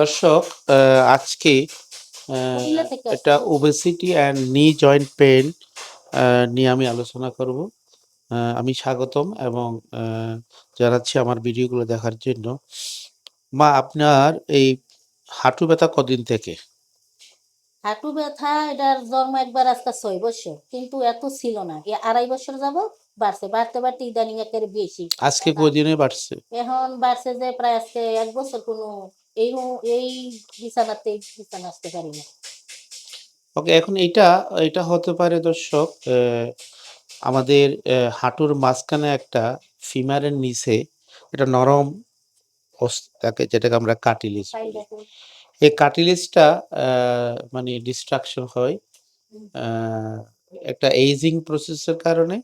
দর্শক আজকে এটা obesity and knee joint pain নিয়ে আমি আলোচনা করব। আমি স্বাগতম এবং জানাচ্ছি আমার ভিডিওগুলো দেখার জন্য। মা আপনার এই হাঁটু ব্যথা কদিন থেকে? হাঁটু ব্যথা এটার জন্ম একবার আজকে ছয় বছর কিন্তু এত ছিল না। এই আড়াই বছর যাব বাড়ছে বাড়তে বাড়তে ইদানিং একের বেশি। আজকে কদিনে বাড়ছে? এখন বাড়ছে যে প্রায় আজকে এক বছর কোনো এই এই বিছানাতে বিছানা আসতে পারি না। ওকে এখন এটা এটা হতে পারে দর্শক আমাদের হাঁটুর মাঝখানে একটা ফিমারের নিচে এটা নরম অস- তাকে যেটাকে আমরা কাটিলিস এই কার্টিলেজটা মানে ডিস্ট্রাকশন হয় একটা এইজিং প্রসেসের কারণে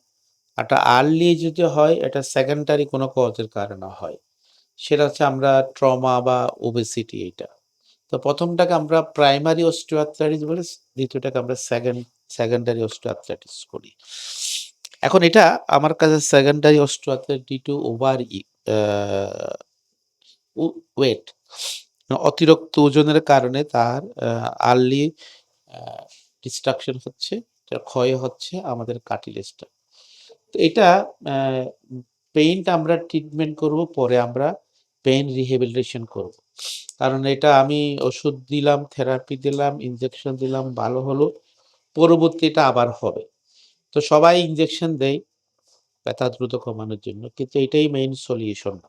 একটা আর্লি যদি হয় এটা সেকেন্ডারি কোনো কজের কারণে হয়। সেটা হচ্ছে আমরা ট্রমা বা ওবেসিটি এটা তো প্রথমটাকে আমরা প্রাইমারি অস্টিওআর্থ্রাইটিস বলি, দ্বিতীয়টাকে আমরা সেকেন্ড সেকেন্ডারি অস্টিওআর্থ্রাইটিস করি। এখন এটা আমার কাছে secondary osteoarthritis to overweight অতিরিক্ত ওজনের কারণে তার আর্লি ডিস্ট্রাকশন হচ্ছে ক্ষয় হচ্ছে আমাদের কাটিলেজটা তো এটা পেইন্ট আমরা ট্রিটমেন্ট করব, পরে আমরা পেইন রিহেবিলিটেশন করব। কারণ এটা আমি ওষুধ দিলাম থেরাপি দিলাম ইনজেকশন দিলাম ভালো হলো পরবর্তীটা আবার হবে। তো সবাই ইনজেকশন দেয় ব্যথা দ্রুত কমানোর জন্য কিন্তু এটাই মেইন সলিউশন না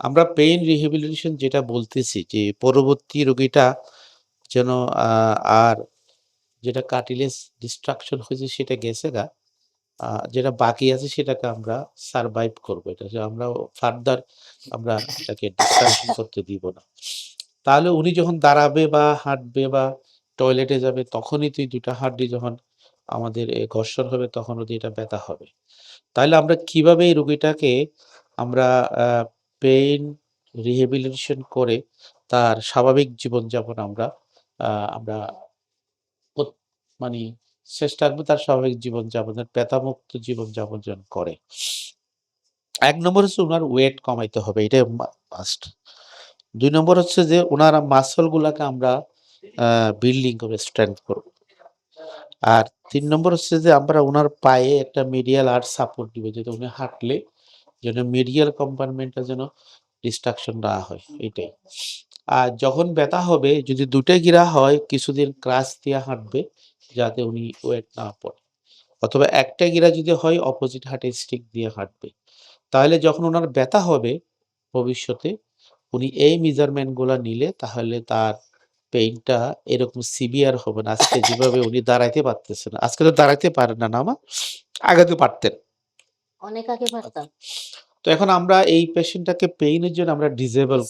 আমরা পেইন রিহেবিলিটেশন যেটা বলতেছি যে পরবর্তী রোগীটা যেন আর যেটা কাটিলেজ ডিস্ট্রাকশন হয়েছে সেটা গেছে আহ, যেটা বাকি আছে সেটাকে আমরা সারভাইভ করব। এটা আমরা ফার্দার আমরা এটাকে ডিস্ট্রাকশন করতে দিব না। তাহলে উনি যখন দাঁড়াবে বা হাঁটবে বা টয়লেটে যাবে, তখনই তুই দুটা হাড্ডি যখন আমাদের ঘর্ষণ হবে, তখন ওদের এটা ব্যথা হবে। তাহলে আমরা কীভাবে এই রুগীটাকে আমরা পেইন রিহেবিলিটেশন করে তার স্বাভাবিক জীবনযাপন আমরা আমরা মানে চেষ্টা করব তার স্বাভাবিক জীবনযাপনের ব্যথামুক্ত জীবনযাপন করে। এক নম্বর হচ্ছে ওনার ওয়েট কমাইতে হবে এটা মাস্ট দুই নম্বর হচ্ছে যে ওনার মাসল গুলাকে আমরা বিল্ডিং করে স্ট্রেংথ করব। আর তিন নম্বর হচ্ছে যে আমরা ওনার পায়ে একটা মিডিয়াল আর্ট সাপোর্ট দিব, যাতে উনি হাঁটলে যেন মিডিয়াল কম্পার্টমেন্টটা যেন ডিস্ট্রাকশন না হয়, এটাই। আর যখন ব্যথা হবে, যদি দুটো গিরা হয়, কিছুদিন ক্রাশ দিয়ে হাঁটবে যাতে উনি ওয়েট না পড়ে অথবা একটা গিরা যদি হয় অপোজিট হার্টে স্টিক দিয়ে হাঁটবে। তাহলে যখন ওনার ব্যথা হবে ভবিষ্যতে উনি এই মেজারমেন্টগুলা নিলে তাহলে তার পেইনটা এরকম সিভিয়ার হবে না। আজকে যেভাবে উনি দাঁড়াইতে পারতেছে না আজকে তো দাঁড়াইতে পারেন না মা। আগে তো পারতেন। অনেক আগে পারতাম। তো এখন আমরা এই পেশেন্টটাকে পেইনের জন্য আমরা ডিজেবল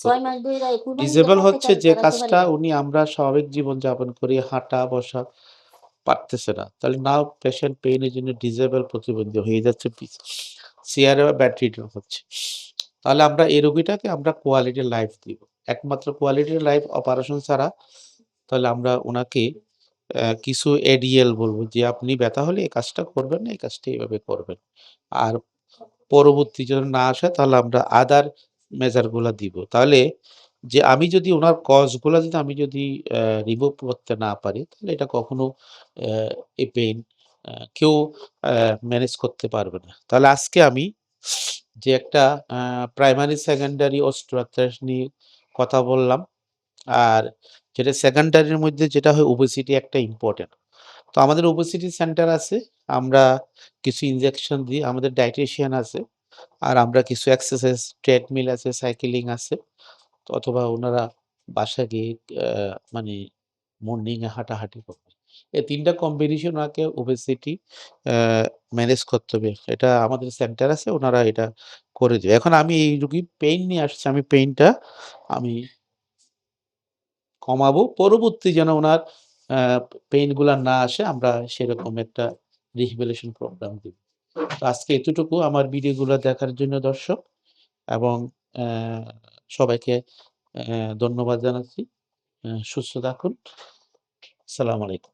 ডিজেবল হচ্ছে যে কাজটা উনি আমরা স্বাভাবিক জীবন যাপন করি হাঁটা বসা। পারতেছে না। তাহলে নাও পেশেন্ট পেইনের জন্য ডিজেবল প্রতিবন্ধী হয়ে যাচ্ছে চেয়ারে বা ব্যাটারি হচ্ছে। তাহলে আমরা এই রোগীটাকে আমরা কোয়ালিটি লাইফ দিব। একমাত্র কোয়ালিটি লাইফ অপারেশন ছাড়া তাহলে আমরা ওনাকে কিছু এডিএল বলব যে আপনি ব্যথা হলে এই কাজটা করবেন না, এই কাজটা এইভাবে করবেন। আর পরবর্তী যদি না আসে তাহলে আমরা আদার মেজারগুলো দিব। তাহলে যে আমি যদি ওনার কজগুলো যদি আমি যদি রিমুভ করতে না পারি, তাহলে এটা কখনো এই পেইন কেউ ম্যানেজ করতে পারবে না। তাহলে আজকে আমি যে একটা প্রাইমারি সেকেন্ডারি অস্ট্রোআর্থ্রাইটিস নিয়ে কথা বললাম, আর যেটা সেকেন্ডারির মধ্যে যেটা হয় ওবেসিটি একটা ইম্পর্টেন্ট তো আমাদের ওবেসিটি সেন্টার আছে, আমরা কিছু ইনজেকশন দিই, আমাদের ডায়েটিশিয়ান আছে, আর আমরা কিছু এক্সারসাইজ ট্রেডমিল আছে সাইকেলিং আছে। অথবা ওনারা বাসা গিয়ে মানে মর্নিং এ হাঁটাহাঁটি করবে। এই তিনটা কম্বিনেশন ওনাকে ওবেসিটি ম্যানেজ করতে হবে। এটা আমাদের সেন্টার আছে ওনারা এটা করে দেবে। এখন আমি এই রুগী পেইন নিয়ে আসছি, আমি পেইনটা আমি কমাবো। পরবর্তী যেন ওনার পেইনগুলা না আসে, আমরা সেরকম একটা রিহেবিলিটেশন প্রোগ্রাম দিব। আজকে এতটুকু। আমার ভিডিওগুলো দেখার জন্য দর্শক এবং সবাইকে ধন্যবাদ জানাচ্ছি। সুস্থ থাকুন। আসসালামু আলাইকুম।